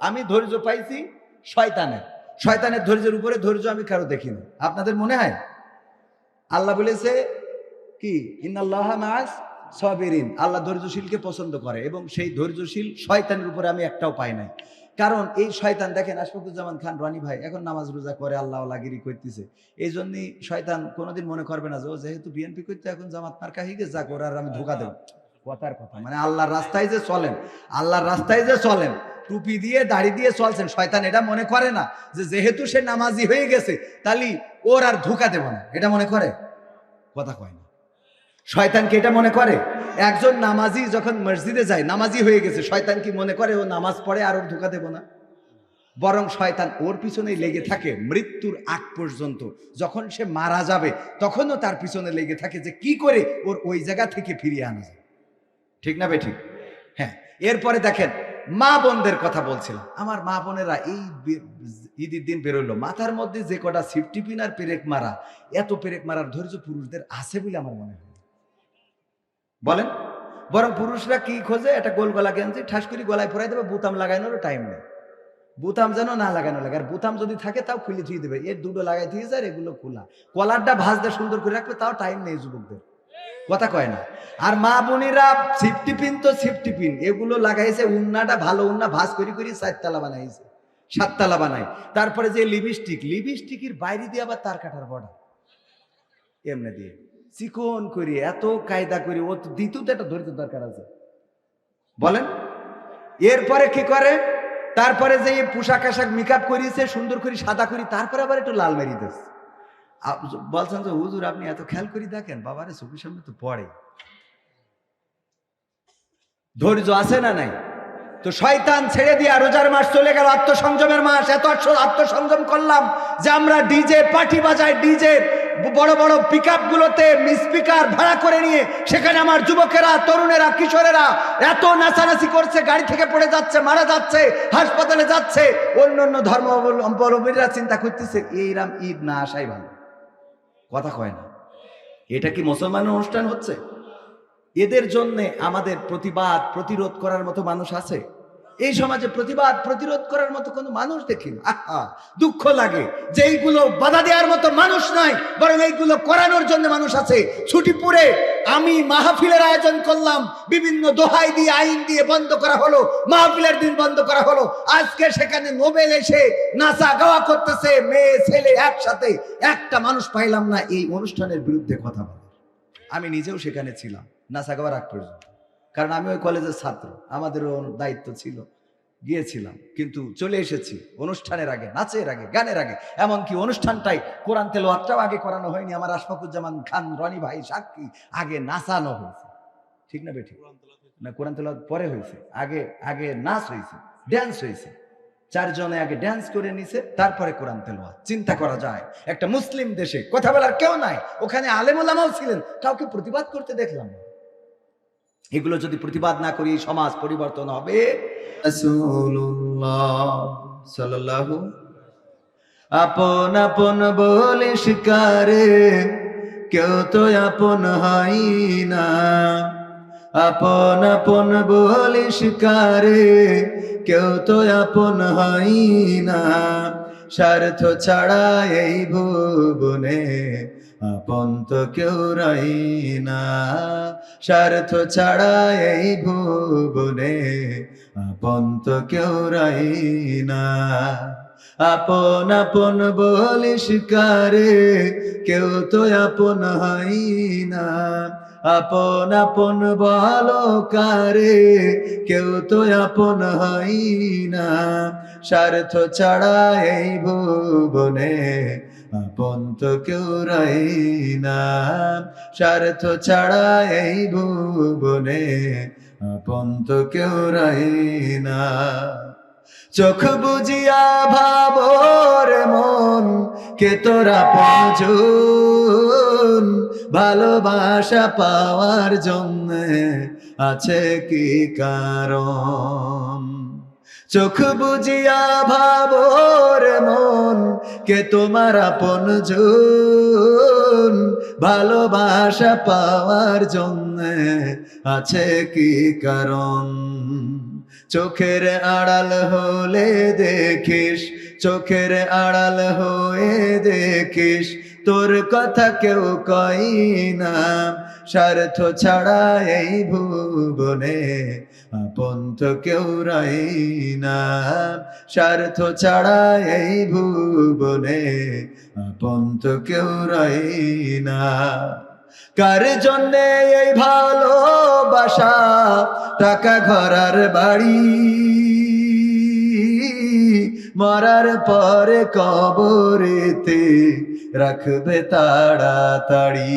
আমি ধৈর্য পাইছি শয়তানের। শয়তানের ধৈর্যের উপরে ধৈর্য আমি কারও দেখিনি। আপনাদের মনে হয়? আল্লাহ বলেছে কি? ইন্নাল্লাহ মাস সবেরিন। আল্লাহ ধৈর্যশীলকে পছন্দ করে এবং সেই ধৈর্যশীল শয়তানের উপরে আমি একটাও পাই নাই। কারণ এই শয়তান, দেখেন আশফাকুজ্জামান খান, রনি ভাই এখন নামাজ রোজা করে, আল্লাহ লাগিরি করতেছে। এই জন্যই শয়তান কোনোদিন মনে করবে না যে, ও যেহেতু বিএনপি করতে, এখন জামাত মার্কা হিগে যা করে আর আমি ধোকা দেব। কথার কথা। মানে আল্লাহর রাস্তায় যে চলেন, আল্লাহর রাস্তায় যে চলেন টুপি দিয়ে, দাড়ি দিয়ে চলছেন। শয়তান এটা মনে করে না যে যেহেতু সে নামাজি হয়ে গেছে তালি ওর আর ধোকা দেব না। এটা মনে করে? কথা কয় না। শয়তান কি এটা মনে করে? একজন নামাজি যখন মসজিদে যায়, নামাজি হয়ে গেছে, শয়তান কি মনে করে ও নামাজ পড়ে আর ওর ধোকা দেব না? বরং শয়তান ওর পিছনেই লেগে থাকে মৃত্যুর আগ পর্যন্ত। যখন সে মারা যাবে, তখনও তার পিছনে লেগে থাকে যে কি করে ওর ওই জায়গা থেকে ফিরিয়ে আনা যায়। ঠিক না বে ঠিক? হ্যাঁ। এরপরে দেখেন মা বোনদের কথা বলছিলাম। আমার মা বোনেরা এই ঈদের দিন বেরোলো। মাথার মধ্যে যে কটা সিফটি পিন আর পেরেক মারা, এত পেরেক মারার ধৈর্য পুরুষদের আছে বলে আমার মনে হয়। বলেন, বরং পুরুষরা কি খোঁজে? একটা গোল গলা গেঞ্জি, ঠাস করে গলায় পরাই দেবে, বুতাম লাগানোরও টাইম নেই। বুতাম যেন না লাগানো লাগে। আর বুতাম যদি থাকে, তাও খুলে ধুয়ে দেবে। এর দুটো লাগাই দিয়েছে আর এগুলো খোলা। কলারটা ভাজতে সুন্দর করে রাখবে, তাও টাইম নেই যুবকদের। কথা কয় না। আর মা বোনেরা সিফটি পিন তো সিফটি পিন। এগুলো লাগাইছে, উন্নাটা ভালো উন্না, ভাজ করি করি চারতলা বানাইছে। সাততলা বানায়। তারপরে যে লিপস্টিক, লিপস্টিকের বাইরে দিয়ে আবার তার কাটার বর্ডার। এমনি দিয়ে। চিকন করি, এত কায়দা করি, ও তো দ্বিতীয় তো একটা ধৈর্য দরকার আছে। বলেন। এরপরে কি করে? তারপরে যে পোশাক আশাক মেকআপ করিয়েছে, সুন্দর করে সাদা করি, তারপরে আবার একটু লাল মেরি দিস বলছেন যে, হুজুর, আপনি এত খেয়াল করে দেখেন, বাবারে, চোখের সামনে তো পড়ে। ধৈর্য আছে না নাই? তো শয়তান ছেড়ে দিয়ে রোজার মাস চলে গেল, আত্মসংযমের মাস। এত আত্ম- আত্মসংযম করলাম যে, আমরা ডিজে, পার্টি বাজাই ডিজে, বড় বড় পিক গুলোতে স্পিকার ভাড়া করে নিয়ে, সেখানে আমার যুবকেরা, তরুণেরা, কিশোরেরা এত নাচানাচি করছে, গাড়ি থেকে পড়ে যাচ্ছে, মারা যাচ্ছে, হাসপাতালে যাচ্ছে। অন্য অন্য ধর্ম অবলম্বীরা চিন্তা করতেছে এইরাম ঈদ না আসাই ভালো। কথা কয় না। এটা কি মুসলমানের অনুষ্ঠান হচ্ছে? এদের জন্যে আমাদের প্রতিবাদ, প্রতিরোধ করার মতো মানুষ আছে? এই সমাজে প্রতিবাদ, প্রতিরোধ করার মতো কোনো মানুষ দেখি না। আহা, দুঃখ লাগে যে এইগুলো বাধা দেওয়ার মতো মানুষ নয় বরং এইগুলো করানোর জন্য মানুষ আছে। ছুটিপুরে আমি মাহফিলের আয়োজন করলাম, বিভিন্ন দোহাই দিয়ে, আইন দিয়ে বন্ধ করা হলো, মাহফিলের দিন বন্ধ করা হলো। আজকে সেখানে নোবেল এসে নাচা গাওয়া করতেছে, মেয়ে, ছেলে একসাথে। একটা মানুষ পাইলাম না, এই অনুষ্ঠানের বিরুদ্ধে কথা বলে আমি নিজেও সেখানে ছিলাম, নাচা গাওয়ার আগ পর্যন্ত। কারণ আমি ওই কলেজের ছাত্র আমাদেরও দায়িত্ব ছিল গিয়েছিলাম কিন্তু চলে এসেছি অনুষ্ঠানের আগে নাচের আগে গানের আগে এমনকি অনুষ্ঠানটাই কোরআন তেলোয়াতটাও আগে করানো হয়নি আমার আশফাকুজ্জামান খান রনি ভাই সাক্ষী আগে নাচানো হয়েছে। ঠিক না বেঠিক? না কোরআন তেলাওয়াত পরে হয়েছে আগে আগে নাচ হয়েছে ড্যান্স হয়েছে। চারজনে আগে ড্যান্স করে নিছে তারপরে কোরআন তেলোয়াত। চিন্তা করা যায় একটা মুসলিম দেশে কথা বলার কেউ নাই ওখানে আলেমুলামাও ছিলেন কাউকে প্রতিবাদ করতে দেখলাম না। এগুলো যদি প্রতিবাদ না করি সমাজ পরিবর্তন হবে। আপন আপন বলে শিকারে, কেউ তো আপন হয় না। আপন আপন বলে শিকারে, কেউ তো আপন হয় না। স্বার্থ ছাড়া এই ভুবনে আপন তো কেউ রাই না। স্বার্থ ছাড়া এই ভুবনে আপন তো কেউ রাই না। আপন আপন বলে শিকারে কেউ তো আপন হয় না। আপন আপন বলো কারে কেউ তো আপন হয় না। স্বার্থ ছাড়া এই ভুবনে আপন তো কেউ রাই না স্বার্থ ছাড়া এই ভুবনে আপন তো কেউ রাই না চোখ বুঝিয়া ভাবর মন, কে তোরা পঞ্চুন ভালোবাসা পাওয়ার জন্য আছে কি কারণ? চোখ বুঝিয়া ভাবর মন, কে তোমার আপন ভালোবাসা পাওয়ার জন্য আছে কি কারণ? চোখের আড়াল হলে দেখিস, চোখের আড়াল হয়ে দেখিস, তোর কথা কেউ কই না। স্বার্থ ছাড়া এই ভুবনে আপন তো কেউ রাই না। স্বার্থ ছাড়া এই ভুবনে আপন তো কেউ রাই না। কার জন্যে এই ভালোবাসা টাকা ঘরার বাড়ি? মরার পরে কবরেতে রাখবে তাড়াতাড়ি।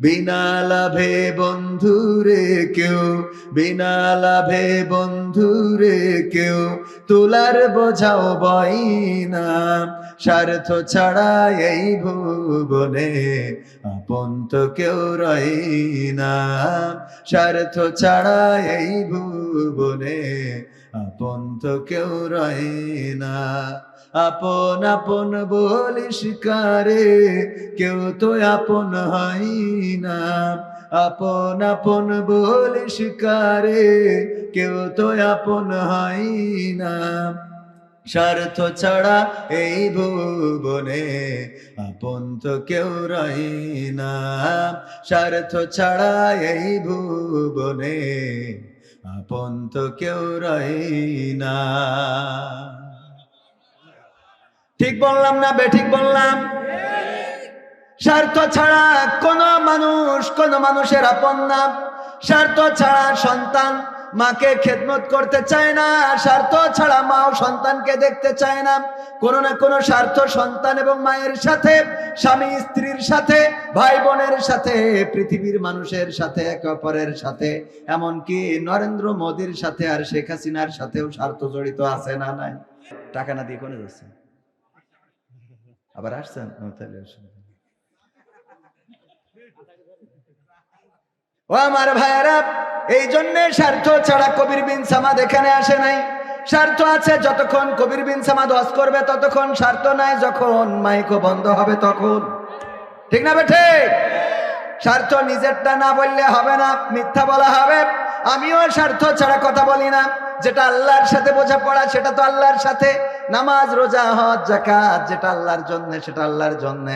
বিনা লাভে বন্ধুরে কেউ, বিনা লাভে বন্ধুরে কেউ, তোলার বোঝাও বই না। স্বার্থ ছাড়া এই ভুবনে আপন তো কেউ রই না। স্বার্থ ছাড়া এই ভুবনে আপন তো কেউ রই না। আপন আপন বলিস কারে, কেউ তো আপন হয় না। আপন আপন বলিস কারে, কেউ তো আপন হয় না। স্বার্থ ছাড়া এই ভুবনে আপন তো কেউ রই না। স্বার্থ ছাড়া এই ভুবনে আপন তো কেউ রই না। ঠিক বললাম না বেঠিক বললাম? স্বার্থ ছাড়া কোন মানুষ, কোন মানুষের আপন না। স্বার্থ ছাড়া সন্তান মাকে খেদমত করতে চায় না। স্বার্থ ছাড়া মাও সন্তানকে দেখতে চায় না। কোনো না কোনো স্বার্থ সন্তান এবং মায়ের সাথে, স্বামী স্ত্রীর সাথে ভাই বোনের সাথে, পৃথিবীর মানুষের সাথে, একে অপরের সাথে। এমনকি নরেন্দ্র মোদীর সাথে আর শেখ হাসিনার সাথেও স্বার্থ জড়িত আছে না নাই? টাকা না দিয়ে কোনে যাচ্ছে? আবার আসছেন তাহলে। ও আমার ভাইয়েরা, এই জন্যে স্বার্থ ছাড়া কবির বিন সামাদ এখানে আসে নাই। স্বার্থ আছে যতক্ষণ কবির বিন সামাদ হজ করবে, ততক্ষণ স্বার্থ নাই, যখন মাইকো বন্ধ হবে তখন। ঠিক না বেঠে? স্বার্থ নিজেরটা না বললে হবে না, মিথ্যা বলা হবে। আমিও স্বার্থ ছাড়া কথা বলি না। যেটা আল্লাহর সাথে বোঝাপড়া, সেটা তো আল্লাহর সাথে। নামাজ, রোজা, হজ জাকাত যেটা আল্লাহর জন্য, সেটা আল্লাহর জন্য।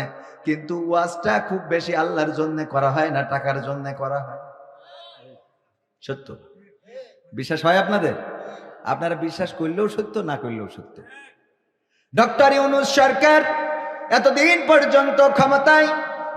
কিন্তু ওয়াজটা খুব বেশি আল্লাহর জন্য করা হয় না, টাকার জন্য করা হয়। সত্য? বিশ্বাস হয় আপনাদের? আপনারা বিশ্বাস করলেও সত্য, না করলেও সত্য? ডক্টর ইউনুস সরকার এতদিন পর্যন্ত ক্ষমতায়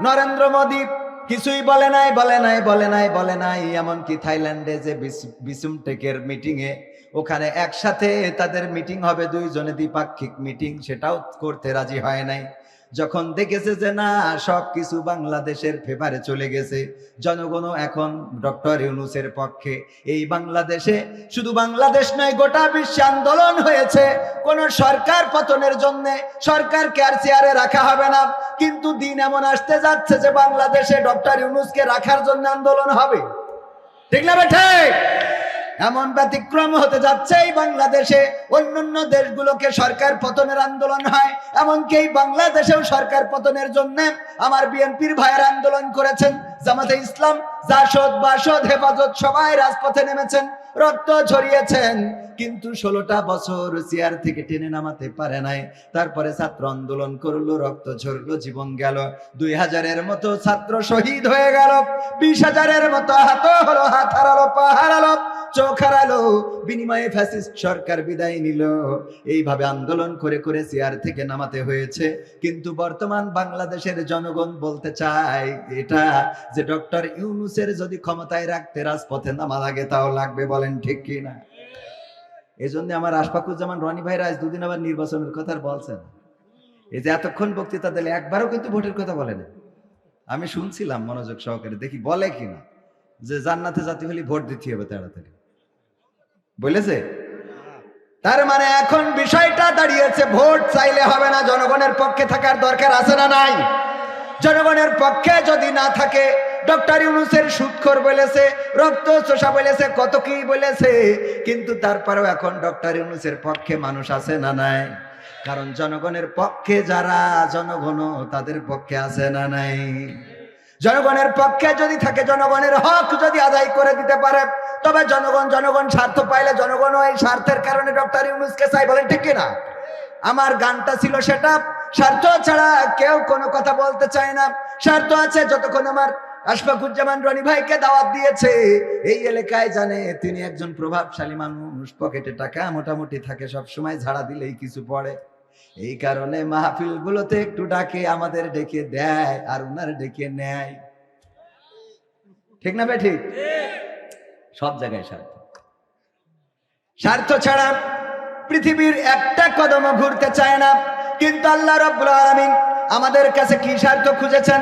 নরেন্দ্র মোদী কিছুই বলে নাই বলে নাই বলে নাই বলে নাই। এমনকি থাইল্যান্ডে যে বিস- বিসুম টেকের মিটিং এ ওখানে একসাথে তাদের মিটিং হবে, দুইজনে দ্বিপাক্ষিক মিটিং, সেটাও করতে রাজি হয় নাই। যখন দেখেছে যে না সব কিছু বাংলাদেশের ফেভারে চলে গেছে, জনগণও এখন ডক্টর ইউনুসের পক্ষে। এই বাংলাদেশে শুধু বাংলাদেশ নয়, গোটা বিশ্বে আন্দোলন হয়েছে। কোন সরকার পতনের জন্য সরকারকে আর চেয়ারে রাখা হবে না। কিন্তু দিন এমন আসতে যাচ্ছে যে বাংলাদেশে ডক্টর ইউনুসকে রাখার জন্য আন্দোলন হবে। ঠিক না এমন ব্যতিক্রম হতে যাচ্ছে এই বাংলাদেশে। অন্যান্য দেশগুলোকে সরকার পতনের আন্দোলন হয়। এমনকি এই বাংলাদেশেও সরকার পতনের জন্য আমার বিএনপির ভাইয়ের আন্দোলন করেছেন। জামাতে ইসলাম, জাসদ, বাসদ, হেফাজত সবাই রাজপথে নেমেছেন, রক্ত ঝরিয়েছেন। কিন্তু ষোলোটা বছর চেয়ার থেকে টেনে নামাতে পারে নাই। তারপরে ছাত্র আন্দোলন করল, রক্ত ঝরলো, জীবন গেল। দুই হাজারের মতো ছাত্র শহীদ হয়ে গেল। বিশ হাজারের মতো হাত হলো, হাত হারালো, পা হারালো চোখ হারালো, বিনিময়ে ফ্যাসিস্ট সরকার বিদায় নিল। এইভাবে আন্দোলন করে করে চেয়ার থেকে নামাতে হয়েছে। কিন্তু বর্তমান বাংলাদেশের জনগণ বলতে চায় এটা যে, ডক্টর ইউনুসের যদি ক্ষমতায় রাখতে রাজপথে নামা লাগে, তাও লাগবে বলেন ঠিক কি না এই জন্য আমার আশফাকুজ্জামান রনি ভাই রাজ দুদিন আবার নির্বাচনের কথা বলছেন। এই যে এতক্ষণ বক্তৃতা দিলে একবারও কিন্তু ভোটের কথা বলে না আমি শুনছিলাম মনোযোগ সহকারে, দেখি বলে কিনা। যে, জান্নাতে জাতি হলে ভোট দিতে হবে তাড়াতাড়ি। বলেছে তার মানে এখন বিষয়টা দাঁড়িয়েছে, ভোট চাইলে হবে না, জনগণের পক্ষে থাকার দরকার আছে না নাই? জনগণের পক্ষে যদি না থাকে, ডক্টর ইউনুসের সুৎখর বলেছে, রক্ত চোষা বলেছে, কত কি বলেছে, কিন্তু তারপরেও এখন ডক্টর ইউনুসের পক্ষে মানুষ আছে না নাই? কারণ জনগণের পক্ষে যারা জনগণ, তাদের পক্ষে আছে না নাই? জনগণের পক্ষে যদি থাকে, জনগণের হক যদি আদায় করে দিতে পারে তবে জনগণ জনগণ স্বার্থ পাইলে জনগণ এই স্বার্থের কারণে ডক্টর ইউনুসকে চাই, বলেন ঠিক কিনা? আমার গানটা ছিল সেটা, স্বার্থ ছাড়া কেউ কোনো কথা বলতে চায় না। স্বার্থ আছে যতক্ষণ আমার আশফাকুজ্জামান রনি ভাইকে দাওয়াত দিয়েছে। এই এলাকায় জানে তিনি একজন প্রভাবশালী মানুষ, পকেটে টাকা মোটামুটি থাকে, সব সময় ঝাড়া দিলেই কিছু পড়ে। এই কারণে মাহফিল গুলোতে একটু ডাকে, আমাদের ডেকে দেয় আর উনার ডেকে নেয়। ঠিক না ভাই ঠিক। সব জায়গায় স্বার্থ স্বার্থ ছাড়া পৃথিবীর একটা কদমও ঘুরতে চায় না। কিন্তু আল্লাহ রব্বুল আলামিন আমাদের কাছে কি স্বার্থ খুঁজেছেন?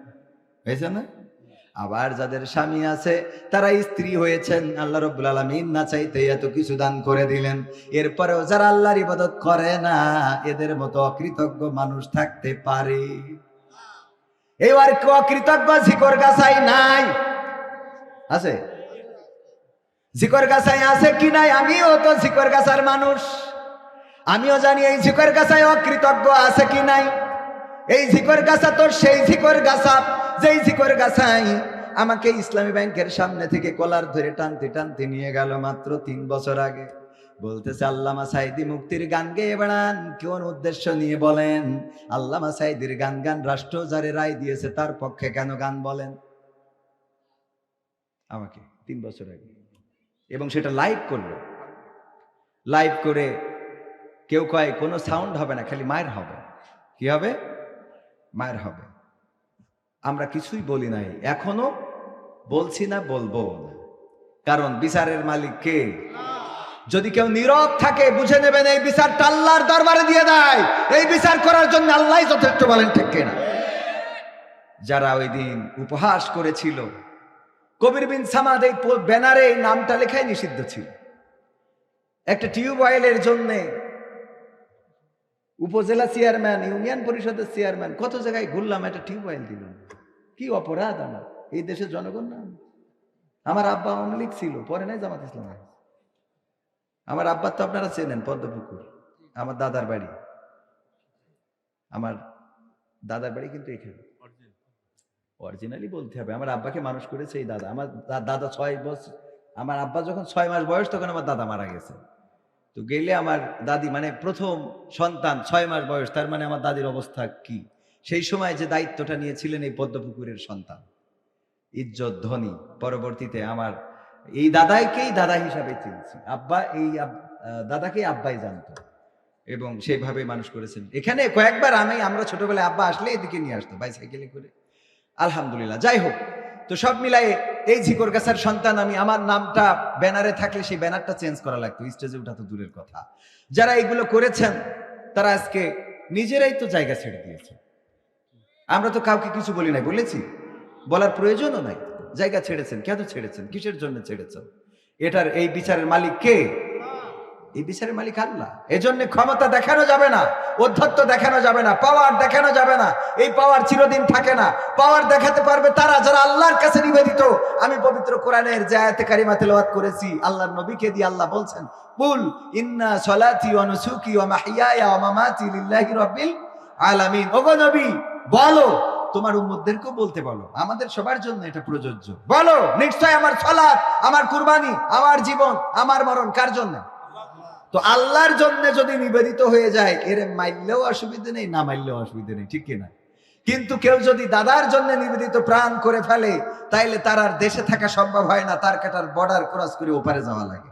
হয়েছে না? আবার যাদের স্বামী আছে, তারা স্ত্রী হয়েছেন। আল্লাহ রব্বুল আলমিন না চাইতে এত কিছু দান করে দিলেন। এরপরেও যারা আল্লাহর ইবাদত করে না, এদের মতো অকৃতজ্ঞ মানুষ থাকতে পারে। এবার অকৃতজ্ঞ ঝিকর গাছাই নাই? আছে? ঝিকর গাছাই আছে কি নাই? আমিও তো ঝিকর গাছার মানুষ। আমিও জানি এই ঝিকর গাছায় অকৃতজ্ঞ আছে কি নাই। এই ঝিকর গাছা তো সেই ঝিকর গাছা। যেই ঝিকর গাছাই আমাকে ইসলামী ব্যাংকের সামনে থেকে কলার ধরে টানতে টানতে নিয়ে গেল মাত্র তিন বছর আগে। বলতেছে, আল্লামা সাইদি মুক্তির গান গেয়ে বেড়ান। কোন উদ্দেশ্য নিয়ে বলেন? আল্লামা সাইদির গান গান রাষ্ট্র যারে রায় দিয়েছে, তার পক্ষে কেন গান বলেন? আমাকে তিন বছর আগে। এবং সেটা লাইভ করল। লাইভ করে কেউ কয়, কোনো সাউন্ড হবে না, খালি মায়ের হবে। কি হবে? মায়ের হবে। আমরা কিছুই বলি নাই, এখনও বলছি না বলব কারণ বিচারের মালিক কে? যদি কেউ নীরব থাকে, বুঝে নেবেন এই বিচারটা আল্লাহর দরবারে দিয়ে দেয়। এই বিচার করার জন্য আল্লাহ যথেষ্ট বলেন, ঠিক কিনা যারা ওই দিন উপহাস করেছিল, কবির বিন সামাদ এই ব্যানারে এই নামটা লেখাই নিষিদ্ধ ছিল। একটা টিউবওয়েলের জন্যে উপজেলা চেয়ারম্যান, ইউনিয়ন পরিষদের চেয়ারম্যান, কত জায়গায় ঘুরলাম, একটা টিউবওয়েল দিল কি অপরাধ আমার? এই দেশের জনগণ না আমার আব্বা আওয়ামী ছিল, পরে নাই জামাত ইসলাম আমার আব্বার তো আপনারা চেনেন, পদ্মপুকুর, আমার দাদার বাড়ি। আমার দাদার বাড়ি কিন্তু এখানে। অরিজিনালি বলতে হবে, আমার আব্বাকে মানুষ করেছে এই দাদা। আমার দাদা ছয় বছর, আমার আব্বা যখন ছয় মাস বয়স, তখন আমার দাদা মারা গেছে। তো গেলে আমার দাদি মানে প্রথম সন্তান, ছয় মাস বয়স, তার মানে আমার দাদির অবস্থা কি? সেই সময় যে দায়িত্বটা নিয়েছিলেন এই পদ্মপুকুরের সন্তান। ইজ্জত, ধনী, পরবর্তীতে আমার এই দাদাইকেই দাদা হিসাবে চিনছি। আব্বা এই দাদাকেই আব্বাই জানতো এবং সেইভাবে মানুষ করেছেন। এখানে কয়েকবার আমি, আমরা ছোটবেলায় আব্বা আসলে এদিকে নিয়ে আসতো, বাইসাইকেলে করে। আলহামদুলিল্লাহ, যাই হোক। তো সব মিলাই এই ঝিকর গাছার সন্তান আমি, আমার নামটা ব্যানারে থাকলে সেই ব্যানারটা চেঞ্জ করা লাগতো। স্টেজে ওঠা তো দূরের কথা। যারা এগুলো করেছেন, তারা আজকে নিজেরাই তো জায়গা ছেড়ে দিয়েছে। আমরা তো কাউকে কিছু বলি নাই, বলেছি? বলার প্রয়োজনও নাই। জায়গা ছেড়েছেন, কেন ছেড়েছেন? কিসের জন্য ছেড়েছেন? এটার এই বিচারের মালিক কে? এই বিচারের মালিক আল্লাহ। এজন্য ক্ষমতা দেখানো যাবে না অধ্যত্ব দেখানো যাবে না পাওয়ার দেখানো যাবে না, এই পাওয়ার চিরদিন থাকে না। পাওয়ার দেখাতে পারবে তারা যারা আল্লাহর কাছে নিবেদিত। আমি পবিত্র কোরআনের যে আয়াতে কারিমা তেলাওয়াত করেছি, আল্লাহর নবীকে দিয়ে আল্লাহ বলছেন, কুল ইন্না সলাতি ওয়া নুসুকি ওয়া মাহইয়ায়া ওয়া লিল্লাহি রাব্বিল আলামিন। ওগো নবী, বলো, তোমার উম্মতদেরকেও বলতে বলো। আমাদের সবার জন্য এটা প্রযোজ্য। বলো, নিশ্চয় আমার সালাত আমার কুরবানি, আমার জীবন, আমার মরণ, কার জন্য? তো আল্লাহর জন্য যদি নিবেদিত হয়ে যায়, এর মাইলেও অসুবিধে নেই, না মাইলেও অসুবিধে নেই, ঠিক কিনা কিন্তু কেউ যদি দাদার জন্য নিবেদিত প্রাণ করে ফেলে, তাইলে তার আর দেশে থাকা সম্ভব হয় না, তার কাটার বর্ডার ক্রস করে ওপারে যাওয়া লাগে।